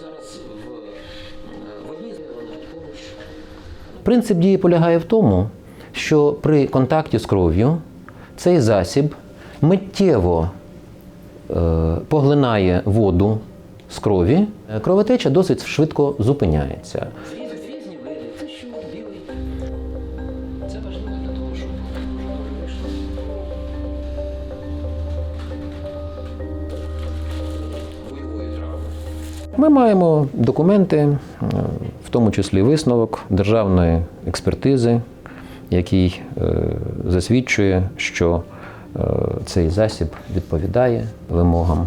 зараз в, е, в одній Принцип дії полягає в тому, що при контакті з кров'ю цей засіб миттєво е, поглинає воду з крові, кровотеча досить швидко зупиняється. Це важливо для того, щоб. Ми маємо документи, е, в тому числі висновок державної експертизи, який е, засвідчує, що е, цей засіб відповідає вимогам